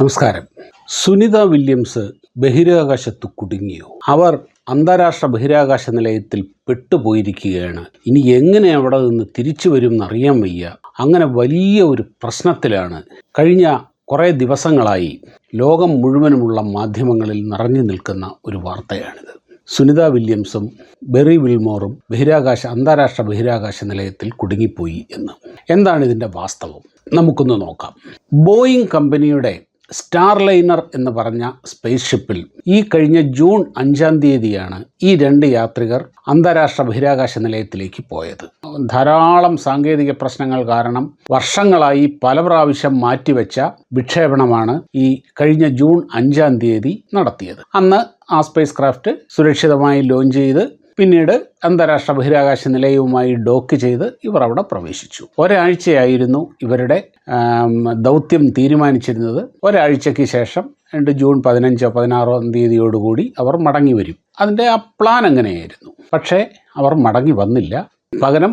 നമസ്കാരം. സുനിത വില്യംസ് ബഹിരാകാശത്ത് കുടുങ്ങിയോ? അവർ അന്താരാഷ്ട്ര ബഹിരാകാശ നിലയത്തിൽ പെട്ടുപോയിരിക്കുകയാണ്. ഇനി എങ്ങനെ അവിടെ നിന്ന് തിരിച്ചു വരും എന്നറിയാൻ വയ്യ. അങ്ങനെ വലിയ ഒരു പ്രശ്നത്തിലാണ്. കഴിഞ്ഞ കുറേ ദിവസങ്ങളായി ലോകം മുഴുവനുമുള്ള മാധ്യമങ്ങളിൽ നിറഞ്ഞു നിൽക്കുന്ന ഒരു വാർത്തയാണിത്. സുനിത വില്യംസും ബെറി വിൽമോറും ബഹിരാകാശ അന്താരാഷ്ട്ര ബഹിരാകാശ നിലയത്തിൽ കുടുങ്ങിപ്പോയി എന്ന്. എന്താണ് ഇതിന്റെ വാസ്തവം? നമുക്കൊന്ന് നോക്കാം. ബോയിങ് കമ്പനിയുടെ സ്റ്റാർലൈനർ എന്ന് പറഞ്ഞ സ്പേസ് ഷിപ്പിൽ ഈ കഴിഞ്ഞ ജൂൺ അഞ്ചാം തീയതിയാണ് ഈ രണ്ട് യാത്രികർ അന്താരാഷ്ട്ര ബഹിരാകാശ നിലയത്തിലേക്ക് പോയത്. ധാരാളം സാങ്കേതിക പ്രശ്നങ്ങൾ കാരണം വർഷങ്ങളായി പല പ്രാവശ്യം മാറ്റിവെച്ച വിക്ഷേപണമാണ് ഈ കഴിഞ്ഞ ജൂൺ അഞ്ചാം തീയതി നടത്തിയത്. അന്ന് ആ സ്പേസ് ക്രാഫ്റ്റ് സുരക്ഷിതമായി ലോഞ്ച് ചെയ്ത് പിന്നീട് അന്താരാഷ്ട്ര ബഹിരാകാശ നിലയവുമായി ഡോക്ക് ചെയ്ത് ഇവർ അവിടെ പ്രവേശിച്ചു. ഒരാഴ്ചയായിരുന്നു ഇവരുടെ ദൗത്യം തീരുമാനിച്ചിരുന്നത്. ഒരാഴ്ചയ്ക്ക് ശേഷം രണ്ട് ജൂൺ പതിനഞ്ചോ പതിനാറോ തീയതിയോടുകൂടി അവർ മടങ്ങി വരും. അതിന്റെ ആ പ്ലാൻ അങ്ങനെയായിരുന്നു. പക്ഷേ അവർ മടങ്ങി വന്നില്ല. പകരം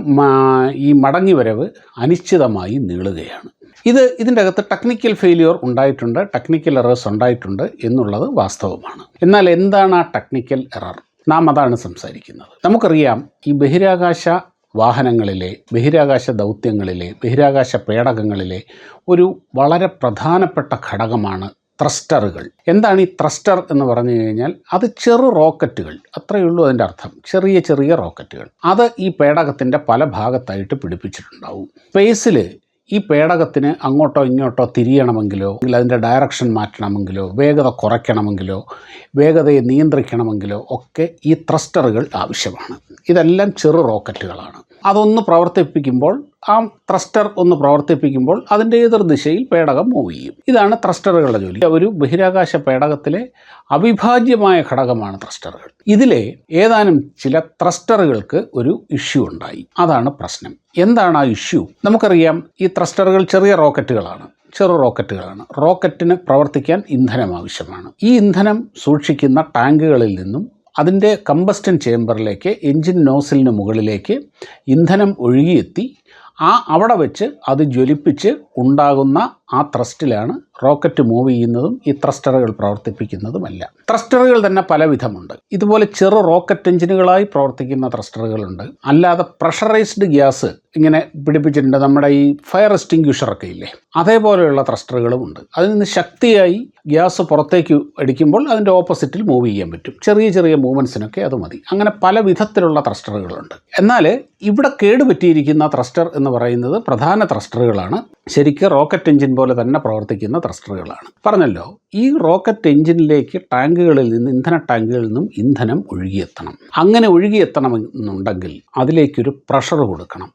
ഈ മടങ്ങി വരവ് അനിശ്ചിതമായി നീളുകയാണ്. ഇത് ഇതിന്റെ അകത്ത് ടെക്നിക്കൽ ഫെയിലിയർ ഉണ്ടായിട്ടുണ്ട് ടെക്നിക്കൽ എറേഴ്സ് ഉണ്ടായിട്ടുണ്ട് എന്നുള്ളത് വാസ്തവമാണ്. എന്നാൽ എന്താണ് ആ ടെക്നിക്കൽ എറർ നാം അതാണ് സംസാരിക്കുന്നത്. നമുക്കറിയാം ഈ ബഹിരാകാശ വാഹനങ്ങളിലെ ബഹിരാകാശ ദൗത്യങ്ങളിലെ ബഹിരാകാശ പേടകങ്ങളിലെ ഒരു വളരെ പ്രധാനപ്പെട്ട ഘടകമാണ് ത്രസ്റ്ററുകൾ. എന്താണ് ഈ ത്രസ്റ്റർ എന്ന് പറഞ്ഞു കഴിഞ്ഞാൽ അത് ചെറു റോക്കറ്റുകൾ. അത്രയേ ഉള്ളൂ അതിന്റെ അർത്ഥം. ചെറിയ ചെറിയ റോക്കറ്റുകൾ. അത് ഈ പേടകത്തിന്റെ പല ഭാഗത്തായിട്ട് പിടിപ്പിച്ചിട്ടുണ്ടാവും. സ്പേസിൽ ഈ പേടകത്തിന് അങ്ങോട്ടോ ഇങ്ങോട്ടോ തിരിയണമെങ്കിലോ അല്ലെങ്കിൽ അതിന്റെ ഡയറക്ഷൻ മാറ്റണമെങ്കിലോ വേഗത കുറയ്ക്കണമെങ്കിലോ വേഗതയെ നിയന്ത്രിക്കണമെങ്കിലോ ഒക്കെ ഈ ത്രസ്റ്ററുകൾ ആവശ്യമാണ്. ഇതെല്ലാം ചെറു റോക്കറ്റുകളാണ് അതൊന്ന് പ്രവർത്തിപ്പിക്കുമ്പോൾ ആ ത്രസ്റ്റർ ഒന്ന് പ്രവർത്തിപ്പിക്കുമ്പോൾ അതിന്റെ എതിർദിശയിൽ പേടകം മൂവ് ചെയ്യും. ഇതാണ് ത്രസ്റ്ററുകളുടെ ജോലി. ഒരു ബഹിരാകാശ പേടകത്തിലെ അവിഭാജ്യമായ ഘടകമാണ് ത്രസ്റ്ററുകൾ ഇതിലെ ഏതാനും ചില ത്രസ്റ്ററുകൾക്ക് ഒരു ഇഷ്യൂ ഉണ്ടായി. അതാണ് പ്രശ്നം. എന്താണ് ആ ഇഷ്യൂ നമുക്കറിയാം ഈ ത്രസ്റ്ററുകൾ ചെറിയ റോക്കറ്റുകളാണ് ചെറു റോക്കറ്റുകളാണ് റോക്കറ്റിന് പ്രവർത്തിക്കാൻ ഇന്ധനം ആവശ്യമാണ്. ഈ ഇന്ധനം സൂക്ഷിക്കുന്ന ടാങ്കുകളിൽ നിന്നും അതിന്റെ കമ്പസ്റ്റൻ ചേമ്പറിലേക്ക് എൻജിൻ നോസിലിന് മുകളിലേക്ക് ഇന്ധനം ഒഴുകിയെത്തി. ആ അവിടെ വെച്ച് അത് ജ്വലിപ്പിച്ച് ഉണ്ടാകുന്ന ആ ത്രസ്റ്റിലാണ് റോക്കറ്റ് മൂവ് ചെയ്യുന്നതും ഈ ത്രസ്റ്ററുകൾ പ്രവർത്തിപ്പിക്കുന്നതുമല്ല. ത്രസ്റ്ററുകൾ തന്നെ പലവിധമുണ്ട്. ഇതുപോലെ ചെറു റോക്കറ്റ് എഞ്ചിനുകളായി പ്രവർത്തിക്കുന്ന ത്രസ്റ്ററുകളുണ്ട്. അല്ലാതെ പ്രഷറൈസ്ഡ് ഗ്യാസ് ഇങ്ങനെ പിടിപ്പിച്ചിട്ടുണ്ട്. നമ്മുടെ ഈ ഫയർ എക്സ്റ്റിങ്ക്യൂഷറൊക്കെ ഇല്ലേ? അതേപോലെയുള്ള ത്രസ്റ്ററുകളും ഉണ്ട്. അതിൽ നിന്ന് ശക്തിയായി ഗ്യാസ് പുറത്തേക്ക് അടിക്കുമ്പോൾ അതിന്റെ ഓപ്പോസിറ്റിൽ മൂവ് ചെയ്യാൻ പറ്റും. ചെറിയ ചെറിയ മൂവ്മെന്റ്സിനൊക്കെ അത് മതി. അങ്ങനെ പല വിധത്തിലുള്ള ത്രസ്റ്ററുകളുണ്ട്. എന്നാൽ ഇവിടെ കേടുപറ്റിയിരിക്കുന്ന ത്രസ്റ്റർ എന്ന് പറയുന്നത് പ്രധാന ത്രസ്റ്ററുകളാണ്. ശരിക്കും റോക്കറ്റ് എഞ്ചിൻ പോലെ തന്നെ പ്രവർത്തിക്കുന്ന ത്രസ്റ്ററുകളാണ്. പറഞ്ഞല്ലോ ഈ റോക്കറ്റ് എഞ്ചിനിലേക്ക് ടാങ്കുകളിൽ നിന്ന് ഇന്ധന ടാങ്കുകളിൽ നിന്നും ഇന്ധനം ഒഴുകിയെത്തണം. അങ്ങനെ ഒഴുകിയെത്തണമെന്നുണ്ടെങ്കിൽ അതിലേക്കൊരു പ്രഷർ കൊടുക്കണം.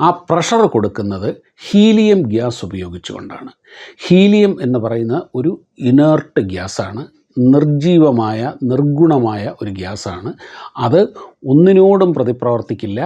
ആ പ്രഷർ കൊടുക്കുന്നത് ഹീലിയം ഗ്യാസ് ഉപയോഗിച്ചുകൊണ്ടാണ്. ഹീലിയം എന്ന് പറയുന്ന ഒരു ഇനേർട്ട് ഗ്യാസാണ്. നിർജീവമായ നിർഗുണമായ ഒരു ഗ്യാസാണ്. അത് ഒന്നിനോടും പ്രതിപ്രവർത്തിക്കില്ല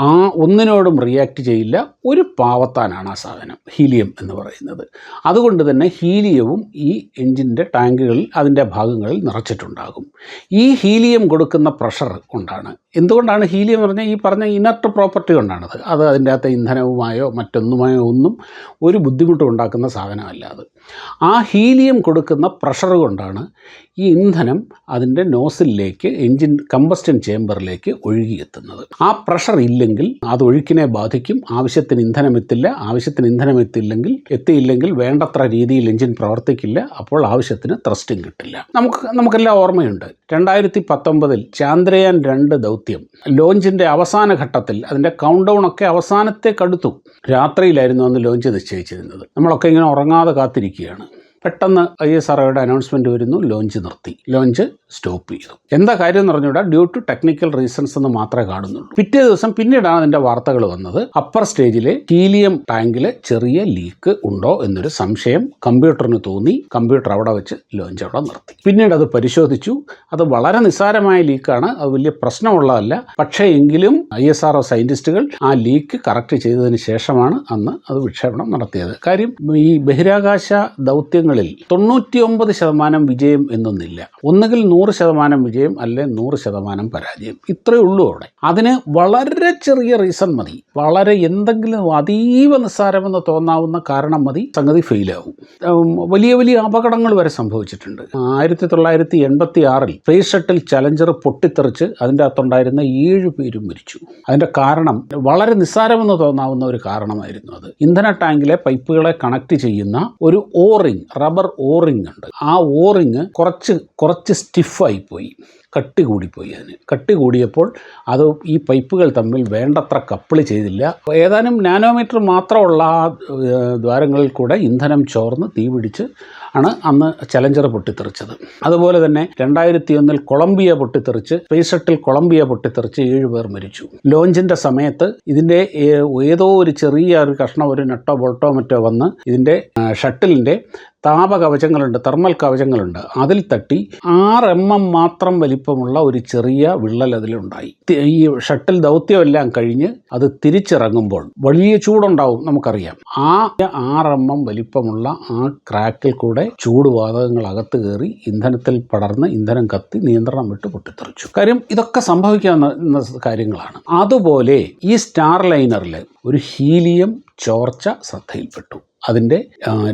ആ ഒന്നിനോടും റിയാക്ട് ചെയ്യില്ല. ഒരു പാവത്താനാണ് ആ സാധനം. ഹീലിയം എന്ന് പറയുന്നത്. അതുകൊണ്ട് തന്നെ ഹീലിയവും ഈ എൻജിന്റെ ടാങ്കുകളിൽ അതിന്റെ ഭാഗങ്ങളിൽ നിറച്ചിട്ടുണ്ടാകും. ഈ ഹീലിയം കൊടുക്കുന്ന പ്രഷർ കൊണ്ടാണ്. എന്തുകൊണ്ടാണ് ഹീലിയം എന്ന് പറഞ്ഞാൽ ഈ പറഞ്ഞ ഇനർട്ട് പ്രോപ്പർട്ടി കൊണ്ടാണത് അത്. അതിന്റെ അകത്തെ ഇന്ധനവുമായോ മറ്റൊന്നുമായോ ഒന്നും ഒരു ബുദ്ധിമുട്ടും ഉണ്ടാക്കുന്ന സാധനമല്ല അത്. ആ ഹീലിയം കൊടുക്കുന്ന പ്രഷർ കൊണ്ടാണ് ഈ ഇന്ധനം അതിന്റെ നോസിലേക്ക് എൻജിൻ കമ്പസ്റ്റൻ ചേമ്പറിലേക്ക് ഒഴുകിയെത്തുന്നത്. ആ പ്രഷർ ഇല്ലെങ്കിൽ അത് ഒഴുക്കിനെ ബാധിക്കും. ആവശ്യത്തിന് ഇന്ധനം എത്തില്ല. ആവശ്യത്തിന് ഇന്ധനം എത്തില്ലെങ്കിൽ എത്തിയില്ലെങ്കിൽ വേണ്ടത്ര രീതിയിൽ എൻജിൻ പ്രവർത്തിക്കില്ല. അപ്പോൾ ആവശ്യത്തിന് ത്രസ്റ്റിംഗ് കിട്ടില്ല. നമുക്ക് നമുക്കെല്ലാം ഓർമ്മയുണ്ട്. രണ്ടായിരത്തി പത്തൊമ്പതിൽ ചാന്ദ്രയാൻ രണ്ട് ദൗത്യം. ലോഞ്ചിന്റെ അവസാന ഘട്ടത്തിൽ അതിന്റെ കൗണ്ട് ഡൗൺ ഒക്കെ അവസാനത്തെ കടുത്തു രാത്രിയിലായിരുന്നു അന്ന് ലോഞ്ച് നിശ്ചയിച്ചിരുന്നത്. നമ്മളൊക്കെ ഇങ്ങനെ ഉറങ്ങാതെ കാത്തിരിക്കുകയാണ്. പെട്ടെന്ന് ഐ എസ് ആർഒയുടെ അനൗൺസ്മെന്റ് വരുന്നു. ലോഞ്ച് നിർത്തി. ലോഞ്ച് സ്റ്റോപ്പ് ചെയ്തു. എന്താ കാര്യം എന്ന് പറഞ്ഞുകൂടാ? ഡ്യൂ ടു ടെക്നിക്കൽ റീസൺസ് എന്ന് മാത്രമേ കാണുന്നുള്ളൂ. പിറ്റേ ദിവസം പിന്നീടാണ് അതിന്റെ വാർത്തകൾ വന്നത്. അപ്പർ സ്റ്റേജിലെ ഹീലിയം ടാങ്കിൽ ചെറിയ ലീക്ക് ഉണ്ടോ എന്നൊരു സംശയം കമ്പ്യൂട്ടറിന് തോന്നി. കമ്പ്യൂട്ടർ അവിടെ വെച്ച് ലോഞ്ച് അവിടെ നിർത്തി. പിന്നീട് അത് പരിശോധിച്ചു. അത് വളരെ നിസ്സാരമായ ലീക്കാണ് അത് വലിയ പ്രശ്നമുള്ളതല്ല. പക്ഷേ എങ്കിലും ഐ എസ് ആർ സയന്റിസ്റ്റുകൾ ആ ലീക്ക് കറക്റ്റ് ചെയ്തതിന് ശേഷമാണ് അന്ന് അത് വിക്ഷേപണം നടത്തിയത്. കാര്യം ഈ ബഹിരാകാശ ദൗത്യങ്ങളിൽ പരീക്ഷണങ്ങളിൽ തൊണ്ണൂറ്റിയൊമ്പത് ശതമാനം വിജയം എന്നൊന്നില്ല. ഒന്നുകിൽ നൂറ് ശതമാനം വിജയം അല്ലെ നൂറ് ശതമാനം പരാജയം. ഇത്രയേ ഉള്ളൂ അവിടെ. അതിന് വളരെ ചെറിയ റീസൺ മതി. വളരെ എന്തെങ്കിലും അതീവ നിസ്സാരമെന്ന് തോന്നാവുന്ന കാരണം മതി. സംഗതി ഫെയിലാവും വലിയ വലിയ അപകടങ്ങൾ വരെ സംഭവിച്ചിട്ടുണ്ട്. ആയിരത്തി തൊള്ളായിരത്തി എൺപത്തി ആറിൽ സ്പേസ് ഷട്ടിൽ ചലഞ്ചർ പൊട്ടിത്തെറിച്ച് അതിന്റെ അകത്തുണ്ടായിരുന്ന ഏഴ് പേരും മരിച്ചു. അതിന്റെ കാരണം വളരെ നിസ്സാരമെന്ന് തോന്നാവുന്ന ഒരു കാരണമായിരുന്നു അത്. ഇന്ധന ടാങ്കിലെ പൈപ്പുകളെ കണക്ട് ചെയ്യുന്ന ഒരു ഓറിങ് റബ്ബർ ഓറിങ് ഉണ്ട്. ആ ഓറിങ് കുറച്ച് കുറച്ച് സ്റ്റിഫായി പോയി. കട്ടി കൂടിപ്പോയി അതിന്. കട്ടി കൂടിയപ്പോൾ അത് ഈ പൈപ്പുകൾ തമ്മിൽ വേണ്ടത്ര കപ്പിൾ ചെയ്തില്ല. ഏതാനും നാനോമീറ്റർ മാത്രമുള്ള ആ ദ്വാരങ്ങളിൽ കൂടെ ഇന്ധനം ചോർന്ന് തീ പിടിച്ച് ആണ് അന്ന് ചലഞ്ചർ പൊട്ടിത്തെറിച്ചത്. അതുപോലെ തന്നെ രണ്ടായിരത്തി ഒന്നിൽ കൊളംബിയ പൊട്ടിത്തെറിച്ച് സ്പേസ് ഷട്ടിൽ കൊളംബിയ പൊട്ടിത്തെറിച്ച് ഏഴുപേർ മരിച്ചു. ലോഞ്ചിന്റെ സമയത്ത് ഇതിന്റെ ഏതോ ഒരു ചെറിയ ഒരു കഷ്ണം ഒരു നട്ടോ ബോൾട്ടോ മറ്റോ വന്ന് ഇതിന്റെ ഷട്ടിലിന്റെ താപകവചങ്ങളുണ്ട് തെർമൽ കവചങ്ങളുണ്ട്. അതിൽ തട്ടി ആറ് എം എം മാത്രം വലിപ്പമുള്ള ഒരു ചെറിയ വിള്ളൽ അതിലുണ്ടായി. ഈ ഷട്ടിൽ ദൗത്യമെല്ലാം കഴിഞ്ഞ് അത് തിരിച്ചിറങ്ങുമ്പോൾ വലിയ ചൂടുണ്ടാവും നമുക്കറിയാം. ആ ആറ് എം എം വലിപ്പമുള്ള ആ ക്രാക്കിൽ കൂടെ ചൂട് വാതകങ്ങൾ അകത്ത് കയറി ഇന്ധനത്തിൽ പടർന്ന് ഇന്ധനം കത്തി നിയന്ത്രണം വിട്ട് പൊട്ടിത്തെറിച്ചു. കാര്യം ഇതൊക്കെ സംഭവിക്കാവുന്ന കാര്യങ്ങളാണ്. അതുപോലെ ഈ സ്റ്റാർ ലൈനറിൽ ഒരു ഹീലിയം ചോർച്ച ശ്രദ്ധയിൽപ്പെട്ടു. അതിന്റെ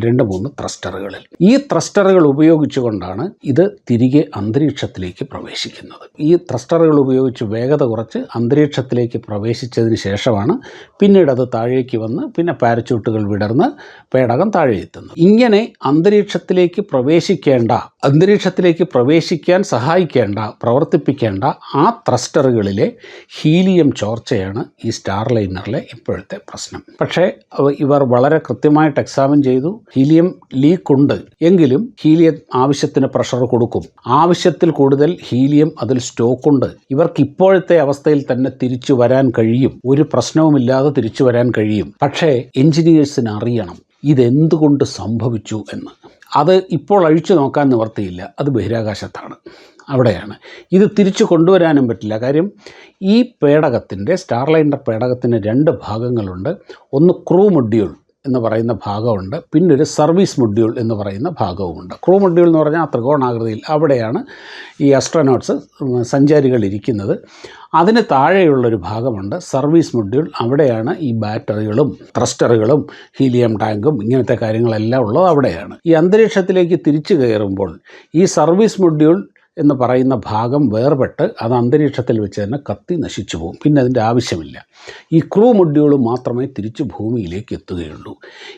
രണ്ട് മൂന്ന് ത്രസ്റ്ററുകളിൽ. ഈ ത്രസ്റ്ററുകൾ ഉപയോഗിച്ചുകൊണ്ടാണ് ഇത് തിരികെ അന്തരീക്ഷത്തിലേക്ക് പ്രവേശിക്കുന്നത്. ഈ ത്രസ്റ്ററുകൾ ഉപയോഗിച്ച് വേഗത കുറച്ച് അന്തരീക്ഷത്തിലേക്ക് പ്രവേശിച്ചതിന് ശേഷമാണ് പിന്നീട് അത് താഴേക്ക് വന്ന് പിന്നെ പാരച്യൂട്ടുകൾ വിടർന്ന് പേടകം താഴെ എത്തുന്നത് ഇങ്ങനെ അന്തരീക്ഷത്തിലേക്ക് പ്രവേശിക്കേണ്ട അന്തരീക്ഷത്തിലേക്ക് പ്രവേശിക്കാൻ സഹായിക്കേണ്ട പ്രവർത്തിപ്പിക്കേണ്ട ആ ത്രസ്റ്ററുകളിലെ ഹീലിയം ചോർച്ചയാണ് ഈ സ്റ്റാർ ലൈനറിലെ ഇപ്പോഴത്തെ പ്രശ്നം. പക്ഷേ ഇവർ വളരെ കൃത്യമായിട്ട് എക്സാമിൻ ചെയ്തു. ഹീലിയം ലീക്ക് ഉണ്ട് എങ്കിലും ഹീലിയം ആവശ്യത്തിന് പ്രഷർ കൊടുക്കും. ആവശ്യത്തിൽ കൂടുതൽ ഹീലിയം അതിൽ സ്റ്റോക്കുണ്ട് ഇവർക്ക് ഇപ്പോഴത്തെ അവസ്ഥയിൽ തന്നെ തിരിച്ചു വരാൻ കഴിയും. ഒരു പ്രശ്നവുമില്ലാതെ തിരിച്ചു വരാൻ കഴിയും. പക്ഷേ എഞ്ചിനീയേഴ്സിന് അറിയണം ഇതെന്തുകൊണ്ട് സംഭവിച്ചു എന്ന്. അത് ഇപ്പോൾ അഴിച്ചു നോക്കാൻ നിവർത്തിയില്ല. അത് ബഹിരാകാശത്താണ്. അവിടെയാണ്. ഇത് തിരിച്ചു കൊണ്ടുവരാനും പറ്റില്ല. കാര്യം ഈ പേടകത്തിന്റെ സ്റ്റാർലൈനർ പേടകത്തിന് രണ്ട് ഭാഗങ്ങളുണ്ട്. ഒന്ന് ക്രൂ മൊഡ്യൂൾ എന്ന് പറയുന്ന ഭാഗമുണ്ട്. പിന്നെ ഒരു സർവീസ് മൊഡ്യൂൾ എന്ന് പറയുന്ന ഭാഗവുമുണ്ട്. ക്രൂ മൊഡ്യൂൾ എന്ന് പറഞ്ഞാൽ ത്രികോണാകൃതിയിൽ അവിടെയാണ് ഈ അസ്ട്രോനോട്ട്സ് സഞ്ചാരികൾ ഇരിക്കുന്നത്. അതിന് താഴെയുള്ളൊരു ഭാഗമുണ്ട്. Service module. അവിടെയാണ് ഈ ബാറ്ററികളും ത്രസ്റ്ററുകളും ഹീലിയം ടാങ്കും ഇങ്ങനത്തെ കാര്യങ്ങളെല്ലാം ഉള്ളത് അവിടെയാണ്. ഈ അന്തരീക്ഷത്തിലേക്ക് തിരിച്ചു കയറുമ്പോൾ ഈ സർവീസ് മൊഡ്യൂൾ എന്ന് പറയുന്ന ഭാഗം വേർപെട്ട് അത് അന്തരീക്ഷത്തിൽ വെച്ച് തന്നെ കത്തി നശിച്ചു പോകും. പിന്നെ അതിന്റെ ആവശ്യമില്ല. ഈ ക്രൂ മൊഡ്യൂൾ മാത്രമേ തിരിച്ചു ഭൂമിയിലേക്ക് എത്തുകയുള്ളൂ.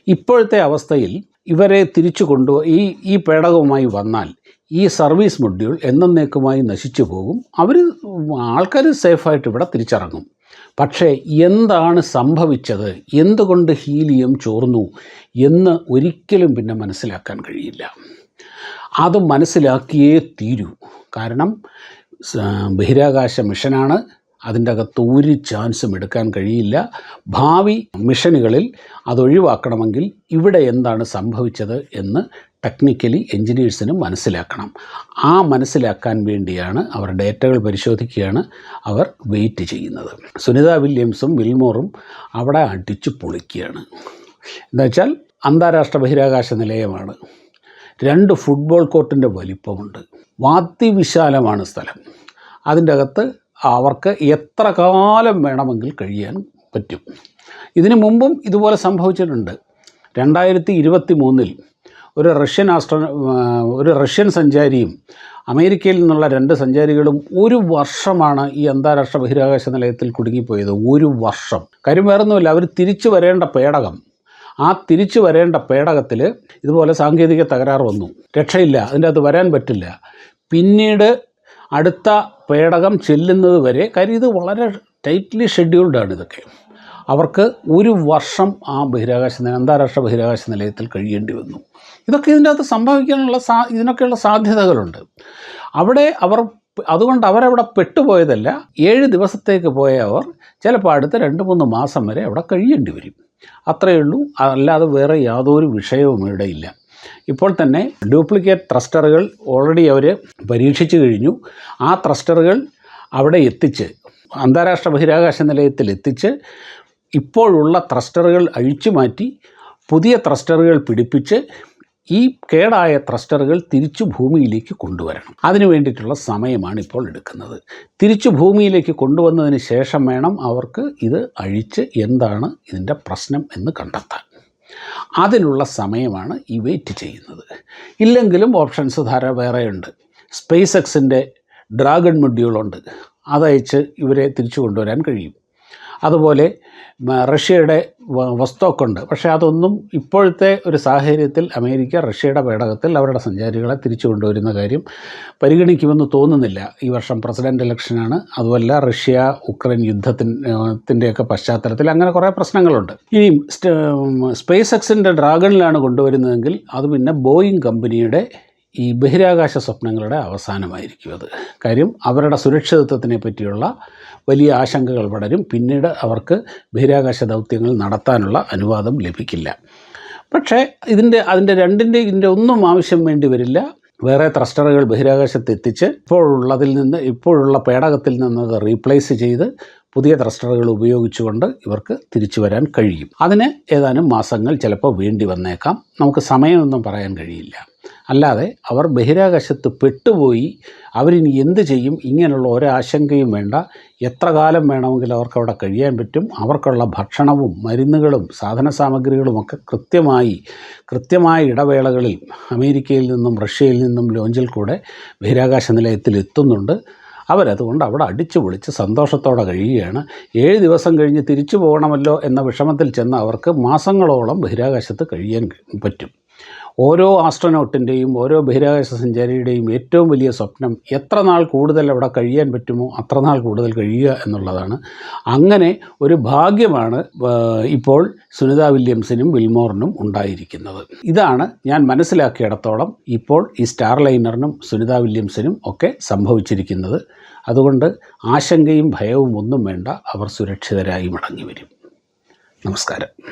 ഇപ്പോഴത്തെ അവസ്ഥയിൽ ഇവരെ തിരിച്ചു കൊണ്ടു ഈ ഈ പേടകവുമായി വന്നാൽ ഈ സർവീസ് മൊഡ്യൂൾ എന്നേക്കുമായി നശിച്ചു പോകും. അവർ ആൾക്കാർ സേഫായിട്ട് ഇവിടെ തിരിച്ചിറങ്ങും. പക്ഷേ എന്താണ് സംഭവിച്ചത്? എന്തുകൊണ്ട് ഹീലിയം ചോർന്നു എന്ന് ഒരിക്കലും പിന്നെ മനസ്സിലാക്കാൻ കഴിയില്ല. അത് മനസ്സിലാക്കിയേ തീരൂ. കാരണം ബഹിരാകാശ മിഷനാണ്. അതിന്റെ അകത്ത് ഒരു ചാൻസും എടുക്കാൻ കഴിയില്ല. ഭാവി മിഷനുകളിൽ അതൊഴിവാക്കണമെങ്കിൽ ഇവിടെ എന്താണ് സംഭവിച്ചത് എന്ന് ടെക്നിക്കലി എൻജിനീയേഴ്സിന് മനസ്സിലാക്കണം. ആ മനസ്സിലാക്കാൻ വേണ്ടിയാണ് അവർ ഡേറ്റകൾ പരിശോധിക്കുകയാണ് അവർ വെയിറ്റ് ചെയ്യുന്നത്. സുനിത വില്യംസും വിൽമോറും അവിടെ അടിച്ചു പൊളിക്കുകയാണ്. എന്നുവെച്ചാൽ അന്താരാഷ്ട്ര ബഹിരാകാശ നിലയമാണ്. രണ്ട് ഫുട്ബോൾ കോർട്ടിന്റെ വലിപ്പമുണ്ട്. വാതിവിശാലമാണ് സ്ഥലം. അതിന്റെ അകത്ത് അവർക്ക് എത്ര കാലം വേണമെങ്കിൽ കഴിയാൻ പറ്റും. ഇതിനു മുമ്പും ഇതുപോലെ സംഭവിച്ചിട്ടുണ്ട്. രണ്ടായിരത്തി ഇരുപത്തി മൂന്നിൽ ഒരു റഷ്യൻ ആസ്ട്രോ ഒരു റഷ്യൻ സഞ്ചാരിയും അമേരിക്കയിൽ നിന്നുള്ള രണ്ട് സഞ്ചാരികളും ഒരു വർഷമാണ് ഈ അന്താരാഷ്ട്ര ബഹിരാകാശ നിലയത്തിൽ കുടുങ്ങിപ്പോയത്. ഒരു വർഷം. കാര്യം വേറൊന്നുമില്ല അവർ തിരിച്ചു വരേണ്ട പേടകം ആ തിരിച്ചു വരേണ്ട പേടകത്തിൽ ഇതുപോലെ സാങ്കേതിക തകരാറ് വന്നു. രക്ഷയില്ല അതിന്റെ അത് വരാൻ പറ്റില്ല. പിന്നീട് അടുത്ത പേടകം ചെല്ലുന്നത് വരെ കാര്യം ഇത് വളരെ ടൈറ്റ്ലി ഷെഡ്യൂൾഡാണ് ഇതൊക്കെ. അവർക്ക് ഒരു വർഷം ആ ബഹിരാകാശ അന്താരാഷ്ട്ര ബഹിരാകാശ നിലയത്തിൽ കഴിയേണ്ടി വന്നു. ഇതൊക്കെ ഇതിന്റെ അകത്ത് സംഭവിക്കാനുള്ള സാ ഇതിനൊക്കെയുള്ള സാധ്യതകളുണ്ട്. അവിടെ അവർ അതുകൊണ്ട് അവരവിടെ പെട്ടുപോയതല്ല ഏഴ് ദിവസത്തേക്ക് പോയ അവർ ചിലപ്പോൾ അടുത്ത രണ്ട് മൂന്ന് മാസം വരെ അവിടെ കഴിയേണ്ടി വരും. അത്രയേ ഉള്ളൂ. അല്ലാതെ വേറെ യാതൊരു വിഷയവും ഇവിടെ ഇല്ല. ഇപ്പോൾ തന്നെ ഡ്യൂപ്ലിക്കേറ്റ് ത്രസ്റ്ററുകൾ ഓൾറെഡി അവർ പരീക്ഷിച്ചു കഴിഞ്ഞു. ആ ത്രസ്റ്ററുകൾ അവിടെ എത്തിച്ച് അന്താരാഷ്ട്ര ബഹിരാകാശ നിലയത്തിൽ എത്തിച്ച് ഇപ്പോഴുള്ള ത്രസ്റ്ററുകൾ അഴിച്ചു മാറ്റി പുതിയ ത്രസ്റ്ററുകൾ പിടിപ്പിച്ച് ഈ കേടായ ത്രസ്റ്ററുകൾ തിരിച്ചു ഭൂമിയിലേക്ക് കൊണ്ടുവരണം. അതിനു വേണ്ടിയിട്ടുള്ള സമയമാണ് ഇപ്പോൾ എടുക്കുന്നത്. തിരിച്ചു ഭൂമിയിലേക്ക് കൊണ്ടുവന്നതിന് ശേഷം വേണം അവർക്ക് ഇത് അഴിച്ച് എന്താണ് ഇതിന്റെ പ്രശ്നം എന്ന് കണ്ടെത്താൻ. അതിനുള്ള സമയമാണ് ഈ വെയിറ്റ് ചെയ്യുന്നത്. ഇല്ലെങ്കിലും ഓപ്ഷൻസ് ധാര വേറെയുണ്ട്. സ്പേസ് എക്സിന്റെ ഡ്രാഗൺ മൊഡ്യൂളുണ്ട്. അതയച്ച് ഇവരെ തിരിച്ചു കൊണ്ടുവരാൻ കഴിയും. അതുപോലെ റഷ്യയുടെ വസ്തോക്കുണ്ട് പക്ഷേ അതൊന്നും ഇപ്പോഴത്തെ ഒരു സാഹചര്യത്തിൽ അമേരിക്ക റഷ്യയുടെ പേടകത്തിൽ അവരുടെ സഞ്ചാരികളെ തിരിച്ചു കൊണ്ടുവരുന്ന കാര്യം പരിഗണിക്കുമെന്ന് തോന്നുന്നില്ല. ഈ വർഷം പ്രസിഡന്റ് ഇലക്ഷനാണ്. അതുമല്ല റഷ്യ ഉക്രൈൻ യുദ്ധത്തിന്റെയൊക്കെ പശ്ചാത്തലത്തിൽ അങ്ങനെ കുറേ പ്രശ്നങ്ങളുണ്ട്. ഇനി സ്പേസ് എക്സിന്റെ ഡ്രാഗണിലാണ് കൊണ്ടുവരുന്നതെങ്കിൽ അത് പിന്നെ ബോയിങ് കമ്പനിയുടെ ഈ ബഹിരാകാശ സ്വപ്നങ്ങളുടെ അവസാനമായിരിക്കും അത്. കാര്യം അവരുടെ സുരക്ഷിതത്വത്തിനെ പറ്റിയുള്ള വലിയ ആശങ്കകൾ പടരും. പിന്നീട് അവർക്ക് ബഹിരാകാശ ദൗത്യങ്ങൾ നടത്താനുള്ള അനുവാദം ലഭിക്കില്ല. പക്ഷേ ഇതിന്റെ അതിന്റെ രണ്ടിന്റെ ഇതിന്റെ ഒന്നും ആവശ്യം വേണ്ടി വരില്ല. വേറെ ത്രസ്റ്ററുകൾ ബഹിരാകാശത്ത് എത്തിച്ച് ഇപ്പോഴുള്ളതിൽ നിന്ന് ഇപ്പോഴുള്ള പേടകത്തിൽ നിന്ന് അത് റീപ്ലേസ് ചെയ്ത് പുതിയ ത്രസ്റ്ററുകൾ ഉപയോഗിച്ചുകൊണ്ട് ഇവർക്ക് തിരിച്ചു വരാൻ കഴിയും. അതിന് ഏതാനും മാസങ്ങൾ ചിലപ്പോൾ വേണ്ടി വന്നേക്കാം. നമുക്ക് സമയമൊന്നും പറയാൻ കഴിയില്ല. അല്ലാതെ അവർ ബഹിരാകാശത്ത് പെട്ടുപോയി അവരിനി എന്ത് ചെയ്യും? ഇങ്ങനെയുള്ള ഒരാശങ്കയും വേണ്ട. എത്ര കാലം വേണമെങ്കിൽ അവർക്ക് അവിടെ കഴിയാൻ പറ്റും. അവർക്കുള്ള ഭക്ഷണവും മരുന്നുകളും സാധന സാമഗ്രികളുമൊക്കെ കൃത്യമായി കൃത്യമായ ഇടവേളകളിൽ അമേരിക്കയിൽ നിന്നും റഷ്യയിൽ നിന്നും ലോഞ്ചിൽ കൂടെ ബഹിരാകാശ നിലയത്തിൽ എത്തുന്നുണ്ട്. അവരതുകൊണ്ട് അവിടെ അടിച്ചു പൊളിച്ച് സന്തോഷത്തോടെ കഴിയുകയാണ്. ഏഴ് ദിവസം കഴിഞ്ഞ് തിരിച്ചു പോകണമല്ലോ എന്ന വിഷമത്തിൽ ചെന്ന് അവർക്ക് മാസങ്ങളോളം ബഹിരാകാശത്ത് കഴിയാൻ പറ്റും. ഓരോ ആസ്ട്രോനോട്ടിന്റെയും ഓരോ ബഹിരാകാശ സഞ്ചാരിയുടെയും ഏറ്റവും വലിയ സ്വപ്നം എത്ര നാൾ കൂടുതൽ അവിടെ കഴിയാൻ പറ്റുമോ അത്ര നാൾ കൂടുതൽ കഴിയുക എന്നുള്ളതാണ്. അങ്ങനെ ഒരു ഭാഗ്യമാണ് ഇപ്പോൾ സുനിത വില്യംസിനും വിൽമോറിനും ഉണ്ടായിരിക്കുന്നത്. ഇതാണ് ഞാൻ മനസ്സിലാക്കിയിടത്തോളം ഇപ്പോൾ ഈ സ്റ്റാർ ലൈനറിനും സുനിത വില്യംസിനും ഒക്കെ സംഭവിച്ചിരിക്കുന്നത്. അതുകൊണ്ട് ആശങ്കയും ഭയവും ഒന്നും വേണ്ട അവർ സുരക്ഷിതരായി മടങ്ങി വരും. നമസ്കാരം.